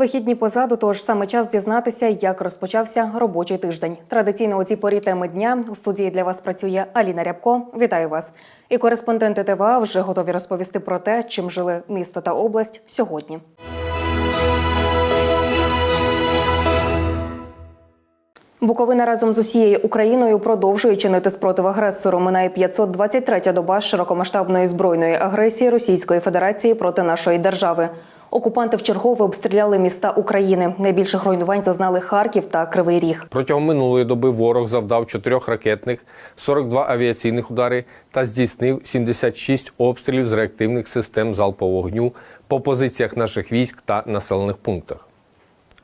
Вихідні позаду, тож саме час дізнатися, як розпочався робочий тиждень. Традиційно у цій порі теми дня у студії для вас працює Аліна Рябко. Вітаю вас! І кореспонденти ТВА вже готові розповісти про те, чим жили місто та область сьогодні. Буковина разом з усією Україною продовжує чинити спротив агресору. Минає 523-я доба широкомасштабної збройної агресії Російської Федерації проти нашої держави. Окупанти вчергове обстріляли міста України. Найбільших руйнувань зазнали Харків та Кривий Ріг. Протягом минулої доби ворог завдав 4 ракетних, 42 авіаційних удари та здійснив 76 обстрілів з реактивних систем залпового вогню по позиціях наших військ та населених пунктах.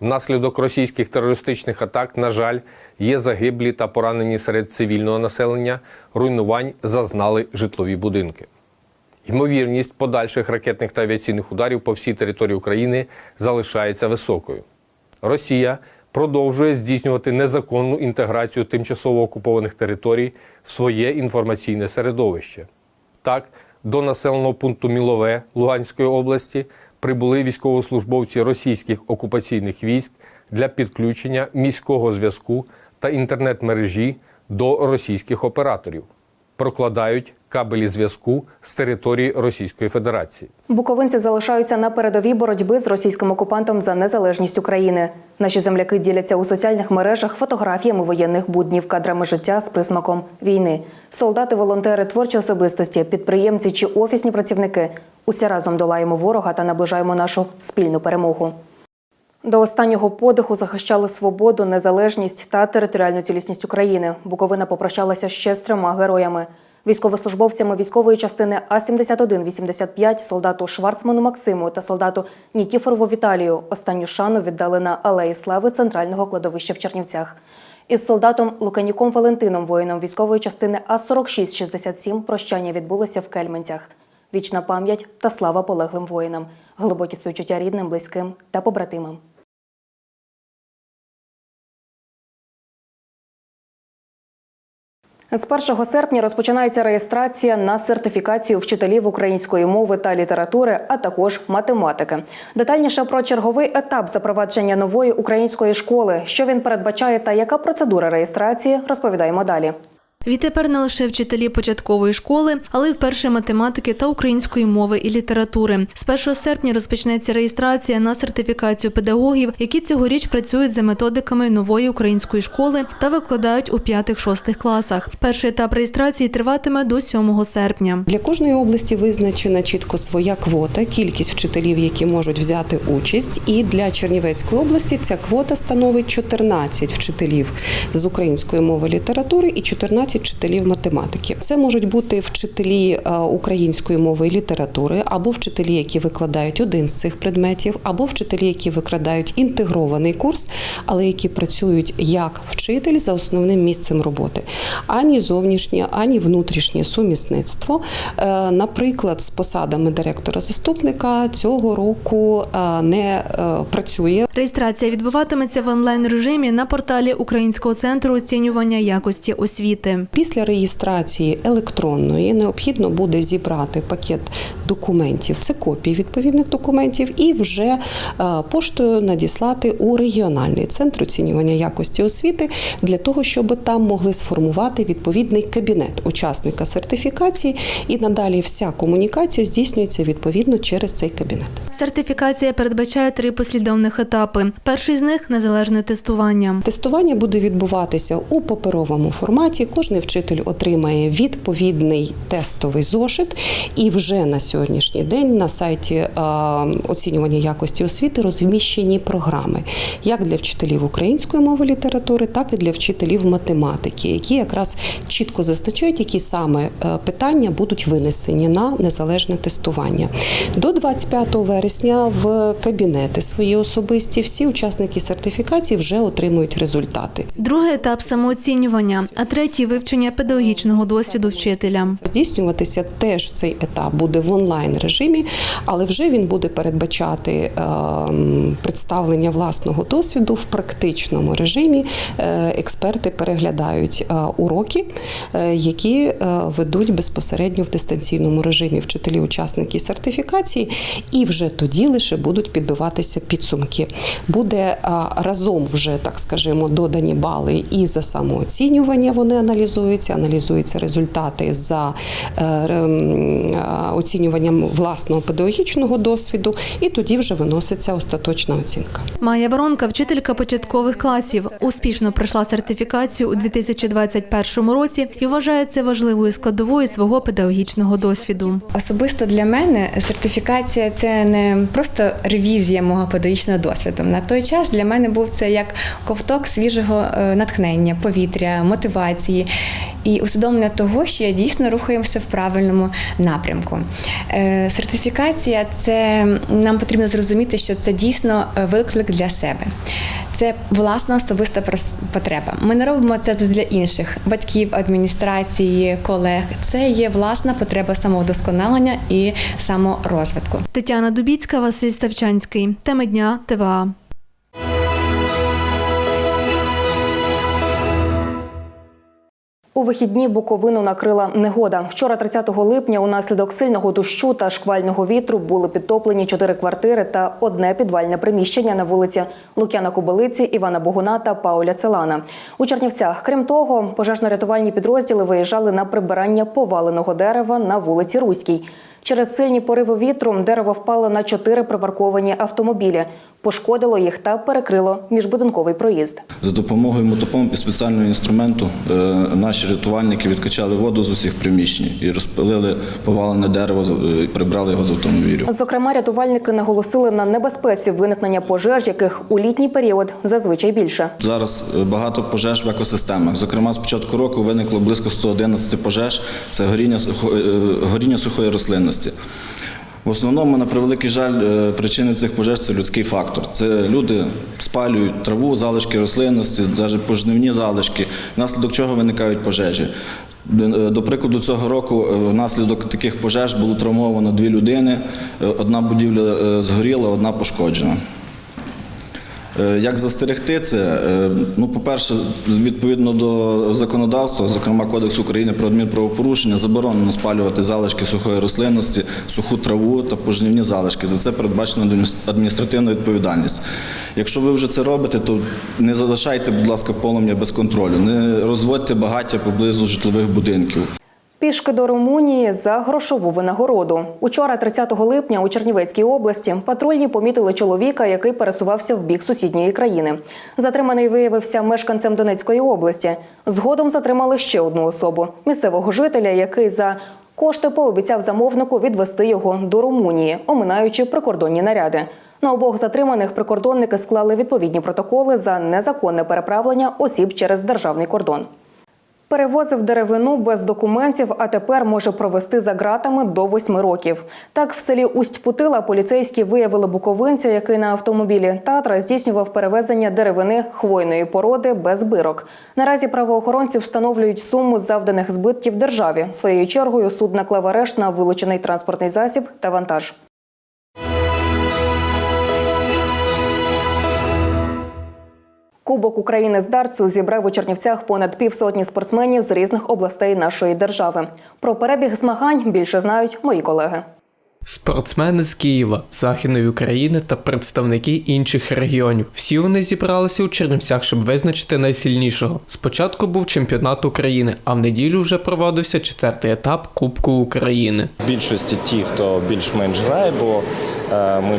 Внаслідок російських терористичних атак, на жаль, є загиблі та поранені серед цивільного населення. Руйнувань зазнали житлові будинки. Ймовірність подальших ракетних та авіаційних ударів по всій території України залишається високою. Росія продовжує здійснювати незаконну інтеграцію тимчасово окупованих територій в своє інформаційне середовище. Так, до населеного пункту Мілове Луганської області прибули військовослужбовці російських окупаційних військ для підключення міського зв'язку та інтернет-мережі до російських операторів. Прокладають кабелі зв'язку з території Російської Федерації. Буковинці залишаються на передовій боротьби з російським окупантом за незалежність України. Наші земляки діляться у соціальних мережах фотографіями воєнних буднів, кадрами життя з присмаком війни. Солдати, волонтери, творчі особистості, підприємці чи офісні працівники. Уся разом долаємо ворога та наближаємо нашу спільну перемогу. До останнього подиху захищали свободу, незалежність та територіальну цілісність України. Буковина попрощалася ще з трьома героями. Військовослужбовцями військової частини А-71-85 солдату Шварцману Максиму та солдату Нікіфорову Віталію останню шану віддали на Алеї Слави центрального кладовища в Чернівцях. Із солдатом Луканіком Валентином, воїном військової частини А-46-67 прощання відбулося в Кельменцях. Вічна пам'ять та слава полеглим воїнам, глибокі співчуття рідним, близьким та побратимам. З 1 серпня розпочинається реєстрація на сертифікацію вчителів української мови та літератури, а також математики. Детальніше про черговий етап запровадження нової української школи, що він передбачає та яка процедура реєстрації, розповідаємо далі. Відтепер не лише вчителі початкової школи, але й вперше математики та української мови і літератури. З 1 серпня розпочнеться реєстрація на сертифікацію педагогів, які цьогоріч працюють за методиками нової української школи та викладають у 5-6 класах. Перший етап реєстрації триватиме до 7 серпня. Для кожної області визначена чітко своя квота, кількість вчителів, які можуть взяти участь. І для Чернівецької області ця квота становить 14 вчителів з української мови літератури і 14 вчителів математики. Це можуть бути вчителі е, української мови і літератури, або вчителі, які викладають один з цих предметів, або вчителі, які викладають інтегрований курс, але які працюють як вчитель за основним місцем роботи. Ані зовнішнє, ані внутрішнє сумісництво. Е, Наприклад, з посадами директора-заступника цього року е, не працює. Реєстрація відбуватиметься в онлайн режимі на порталі Українського центру оцінювання якості освіти. Після реєстрації електронної необхідно буде зібрати пакет документів, це копії відповідних документів, і вже е, поштою надіслати у регіональний центр оцінювання якості освіти для того, щоб там могли сформувати відповідний кабінет учасника сертифікації, і надалі вся комунікація здійснюється відповідно через цей кабінет. Сертифікація передбачає три послідовних етапи. Перший з них незалежне тестування. Тестування буде відбуватися у паперовому форматі. Кожний вчитель отримає відповідний тестовий зошит, і вже на сьогоднішній день на сайті е, оцінювання якості освіти розміщені програми як для вчителів української мови літератури, так і для вчителів математики, які якраз чітко зазначають, які саме е, питання будуть винесені на незалежне тестування. До 25 вересня в кабінети свої особисті всі учасники сертифікації вже отримують результати. Другий етап самооцінювання, а третій вивчення педагогічного досвіду вчителя. Здійснюватися теж цей етап буде в онлайн режимі, але вже він буде передбачати ем, представлення власного досвіду в практичному режимі. Е, Експерти переглядають е, уроки, е, які ведуть безпосередньо в дистанційному режимі вчителі, учасники сертифікації, і вже тоді лише будуть підбиватися підсумки. Буде разом вже так скажімо, додані бали і за самооцінювання. Вони аналізуються, аналізуються результати за е, е, оцінюванням власного педагогічного досвіду, і тоді вже виноситься остаточна оцінка. Майя Воронка, вчителька початкових класів, успішно пройшла сертифікацію у 2021 році і вважає це важливою складовою свого педагогічного досвіду. Особисто для мене сертифікація це не просто ревізія мого педагогічного досвіду. На той час для мене був це як ковток свіжого е, натхнення, повітря, мотивації і усвідомлення того, що я дійсно рухаємося в правильному напрямку. Е, Сертифікація це нам потрібно зрозуміти, що це дійсно е, виклик для себе. Це власна особиста потреба. Ми не робимо це для інших батьків, адміністрації, колег. Це є власна потреба самовдосконалення і саморозвитку. Тетяна Дубіцька, Василь Ставчанський. Теми дня ТВА. У вихідні Буковину накрила негода. Вчора, 30 липня, унаслідок сильного дощу та шквального вітру були підтоплені чотири квартири та одне підвальне приміщення на вулиці Лук'яна Кобилиці, Івана Богуна та Пауля Целана. У Чернівцях, крім того, пожежно-рятувальні підрозділи виїжджали на прибирання поваленого дерева на вулиці Руській. Через сильні пориви вітру дерево впало на чотири припарковані автомобілі, пошкодило їх та перекрило міжбудинковий проїзд. За допомогою мотопомп і спеціального інструменту е, наші рятувальники відкачали воду з усіх приміщень і розпилили повалене дерево, е, і прибрали його з автомобілів. Зокрема, рятувальники наголосили на небезпеці виникнення пожеж, яких у літній період зазвичай більше. Зараз е, багато пожеж в екосистемах. Зокрема, з початку року виникло близько 111 пожеж. Це горіння, горіння сухої рослинності. В основному, на превеликий жаль, е, причини цих пожеж це людський фактор. Це люди спалюють траву, залишки рослинності, навіть пожнивні залишки, внаслідок чого виникають пожежі. Е, До прикладу, цього року е, внаслідок таких пожеж було травмовано дві людини. Одна будівля згоріла, одна пошкоджена. Е, Як застерегти це? Е, Ну, по-перше, відповідно до законодавства, зокрема Кодексу України про адмінправопорушення, заборонено спалювати залишки сухої рослинності, суху траву та пожнівні залишки. За це передбачена адміністр- адміністративна відповідальність. Якщо ви вже це робите, то не залишайте, будь ласка, полум'я без контролю, не розводьте багаття поблизу житлових будинків. Пішки до Румунії за грошову винагороду. Учора, 30 липня, у Чернівецькій області патрульні помітили чоловіка, який пересувався в бік сусідньої країни. Затриманий виявився мешканцем Донецької області. Згодом затримали ще одну особу місцевого жителя, який за кошти пообіцяв замовнику відвести його до Румунії, оминаючи прикордонні наряди. На обох затриманих прикордонники склали відповідні протоколи за незаконне переправлення осіб через державний кордон. Перевозив деревину без документів, а тепер може провести за ґратами до восьми років. Так, в селі Усть-Путила поліцейські виявили буковинця, який на автомобілі Татра здійснював перевезення деревини хвойної породи без бирок. Наразі правоохоронці встановлюють суму завданих збитків державі. Своєю чергою суд наклав арешт на вилучений транспортний засіб та вантаж. Кубок України з дартсу зібрав у Чернівцях понад півсотні спортсменів з різних областей нашої держави. Про перебіг змагань більше знають мої колеги. Спортсмени з Києва, Західної України та представники інших регіонів. Всі вони зібралися у Чернівцях, щоб визначити найсильнішого. Спочатку був чемпіонат України, а в неділю вже проводився четвертий етап Кубку України. В більшості ті, хто більш-менш грає, бо ми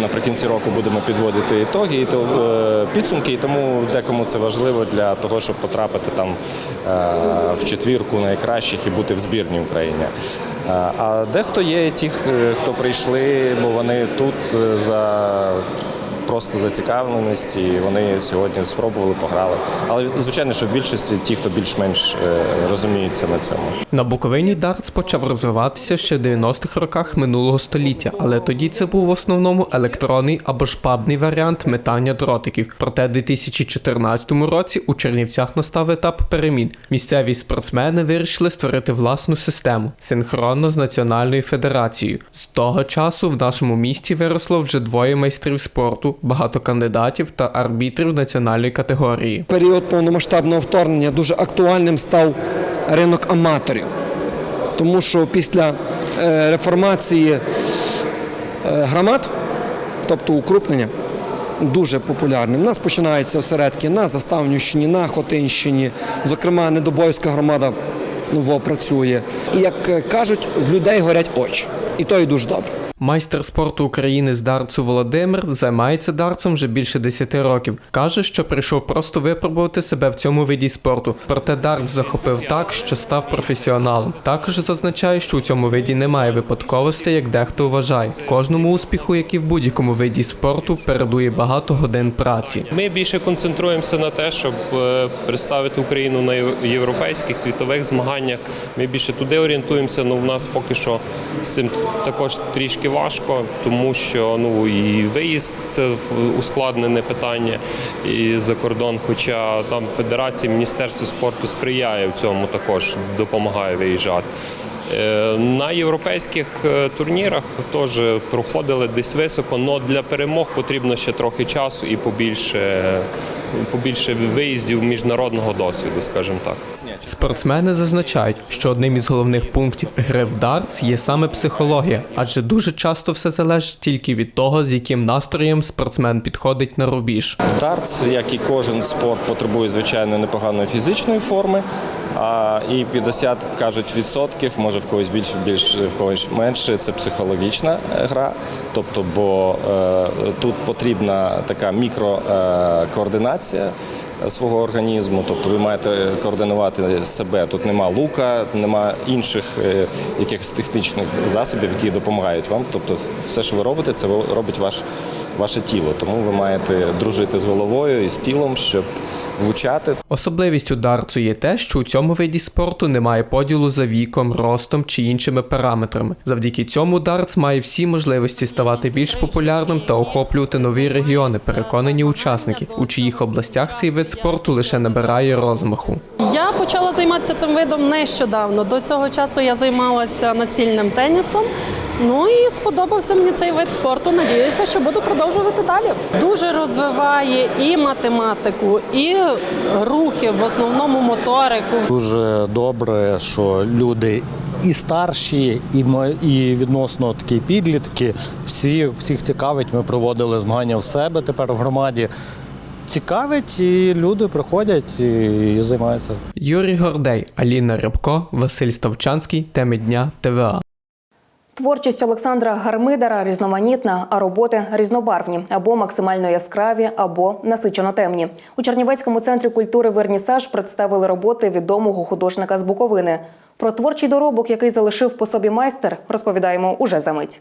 наприкінці року будемо підводити ітоги і е, підсумки, і тому декому це важливо для того, щоб потрапити там е, в четвірку найкращих і бути в збірній України. Е, А дехто є ті, хто прийшли, бо вони тут е, за просто зацікавленість, і вони сьогодні спробували, пограли. Але звичайно, що в більшості ті, хто більш-менш е, розуміються на цьому. На Буковині дартс почав розвиватися ще в 90-х роках минулого століття, але тоді це був в основному електронний або ж пабний варіант метання дротиків. Проте в 2014 році у Чернівцях настав етап перемін. Місцеві спортсмени вирішили створити власну систему синхронно з Національною федерацією. З того часу в нашому місті виросло вже двоє майстрів спорту, багато кандидатів та арбітрів національної категорії. період повномасштабного вторгнення дуже актуальним став ринок аматорів. Тому що після е, реформації е, громад, тобто укрупнення, дуже популярним. У нас починаються осередки на Заставнющині, на Хотинщині, зокрема, Недобоївська громада ново працює. І як кажуть, в людей горять очі. І то і дуже добре. Майстер спорту України з дартсу Володимир займається дартсом вже більше 10 років. Каже, що прийшов просто випробувати себе в цьому виді спорту. Проте дартс захопив так, що став професіоналом. Також зазначає, що у цьому виді немає випадковостей, як дехто вважає. Кожному успіху, як і в будь-якому виді спорту, передує багато годин праці. Ми більше концентруємося на те, щоб е, представити Україну на європейських світових змаганнях. Ми більше туди орієнтуємося. Ну в нас поки що з цим також трішки важко, тому що ну і виїзд це ускладнене питання і за кордон. Хоча там федерація, міністерство спорту сприяє в цьому, також допомагає виїжджати. Е, На європейських е, турнірах теж проходили десь високо, але для перемог потрібно ще трохи часу і побільше, побільше виїздів міжнародного досвіду, скажімо так. Спортсмени зазначають, що одним із головних пунктів гри в дартс є саме психологія, адже дуже часто все залежить тільки від того, з яким настроєм спортсмен підходить на рубіж. Дартс, як і кожен спорт, потребує звичайно непоганої фізичної форми. А і 50, кажуть, відсотків, може в когось більше, більш в когось менше. Це психологічна е, гра. Тобто, бо е, тут потрібна така мікрокоординація свого організму. Тобто ви маєте координувати себе. Тут нема лука, нема інших е, якихось технічних засобів, які допомагають вам. Тобто, все, що ви робите, це робить ваш ваше тіло. Тому ви маєте дружити з головою і з тілом, щоб влучати. Особливістю дарцу є те, що у цьому виді спорту немає поділу за віком, ростом чи іншими параметрами. Завдяки цьому дартс має всі можливості ставати більш популярним та охоплювати нові регіони, переконані учасники, у чиїх областях цей вид спорту лише набирає розмаху. Я почала займатися цим видом нещодавно. До цього часу я займалася настільним тенісом. Ну і сподобався мені цей вид спорту. Надіюся, що буду продовжувати далі. Дуже розвиває і математику, і рухи, в основному моторику. Дуже добре, що люди і старші, і і відносно такі підлітки. Всі всіх цікавить. Ми проводили змагання в себе тепер в громаді. Цікавить, і люди приходять і, і займаються. Юрій Гордей, Аліна Рябко, Василь Ставчанський, теми дня ТВА. Творчість Олександра Гармидера різноманітна, а роботи різнобарвні або максимально яскраві, або насичено темні. У Чернівецькому центрі культури Вернісаж представили роботи відомого художника з Буковини. Про творчий доробок, який залишив по собі майстер, розповідаємо уже за мить.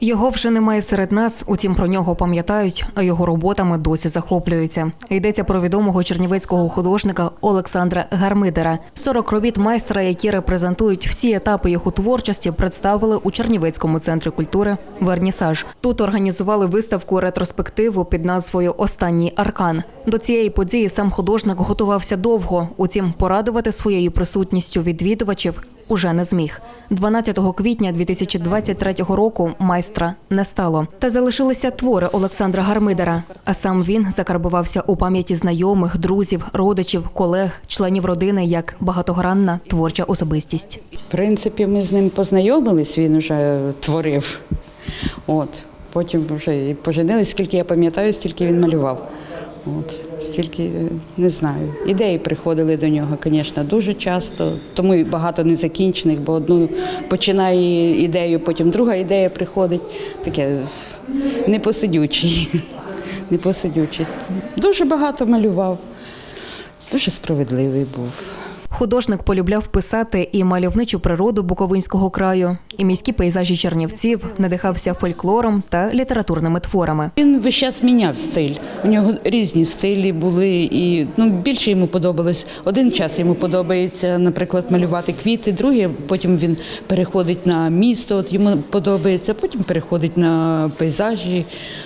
Його вже немає серед нас, утім про нього пам'ятають, а його роботами досі захоплюються. Йдеться про відомого чернівецького художника Олександра Гармидера. 40 робіт майстра, які репрезентують всі етапи його творчості, представили у Чернівецькому центрі культури Вернісаж. Тут організували виставку ретроспективу під назвою Останній аркан. До цієї події сам художник готувався довго, утім порадувати своєю присутністю відвідувачів уже не зміг. 12 квітня 2023 року майстра не стало. Та залишилися твори Олександра Гармидера. А сам він закарбувався у пам'яті знайомих, друзів, родичів, колег, членів родини як багатогранна творча особистість. В принципі, ми з ним познайомились, він вже творив. От. Потім вже і поженились, скільки я пам'ятаю, стільки він малював. От. Стільки е, не знаю. Ідеї приходили до нього, звісно, дуже часто, тому і багато незакінчених, бо одну починає ідею, потім друга ідея приходить. Таке непосидючий. непосидючий. Дуже багато малював, дуже справедливий був. Художник полюбляв писати і мальовничу природу Буковинського краю, і міські пейзажі чернівців, надихався фольклором та літературними творами. Він весь час міняв стиль. У нього різні стилі були, і ну більше йому подобалось. Один час йому подобається, наприклад, малювати квіти, другий потім він переходить на місто. От йому подобається, потім переходить на пейзажі.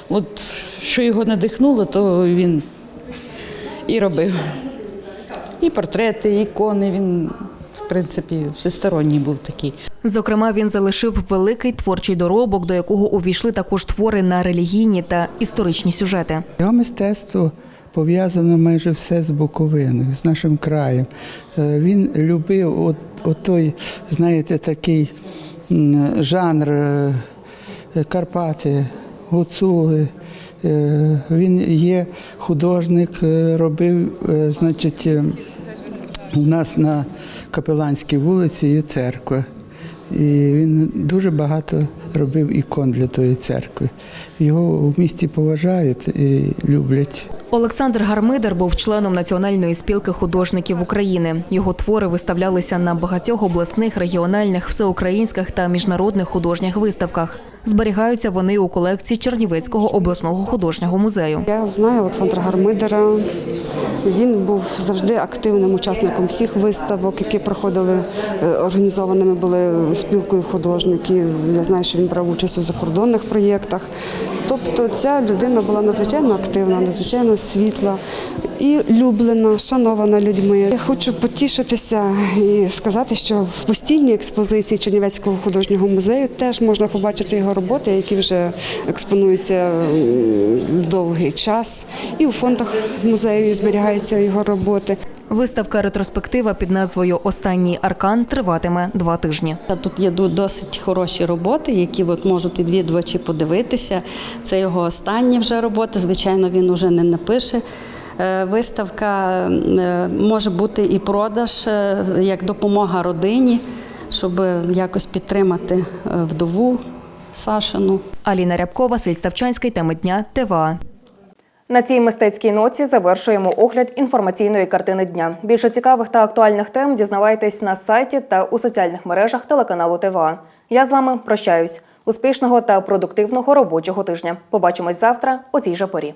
От що його надихнуло, то він і робив. І портрети, і ікони. Він, в принципі, всесторонній був такий. Зокрема, він залишив великий творчий доробок, до якого увійшли також твори на релігійні та історичні сюжети. Його мистецтво пов'язано майже все з Буковиною, з нашим краєм. Е, Він любив от, от той, знаєте, такий жанр е, Карпати, гуцули. Е, Він є художник, робив, значить, у нас на Капеланській вулиці є церква. І він дуже багато робив ікон для тої церкви. Його в місті поважають і люблять. Олександр Гармидер був членом Національної спілки художників України. Його твори виставлялися на багатьох обласних, регіональних, всеукраїнських та міжнародних художніх виставках. Зберігаються вони у колекції Чернівецького обласного художнього музею. Я знаю Олександра Гармидера. Він був завжди активним учасником всіх виставок, які проходили е, організованими були спілкою художників. Я знаю, що він брав участь у закордонних проєктах. Тобто ця людина була надзвичайно активна, надзвичайно світла і люблена, шанована людьми. Я хочу потішитися і сказати, що в постійній експозиції Чернівецького художнього музею теж можна побачити його роботи, які вже експонуються довгий час. І у фондах музею зберігаються його роботи. Виставка ретроспектива під назвою Останній аркан триватиме два тижні. Тут є досить хороші роботи, які от можуть відвідувачі подивитися. Це його останні вже роботи. Звичайно, він уже не напише. Е, Виставка е, може бути і продаж е, як допомога родині, щоб якось підтримати вдову Сашину. Аліна Рябко, Василь Ставчанський, теми дня ТВА. На цій мистецькій ноті завершуємо огляд інформаційної картини дня. Більше цікавих та актуальних тем дізнавайтесь на сайті та у соціальних мережах телеканалу ТВА. Я з вами прощаюсь. Успішного та продуктивного робочого тижня. Побачимось завтра о цій же порі.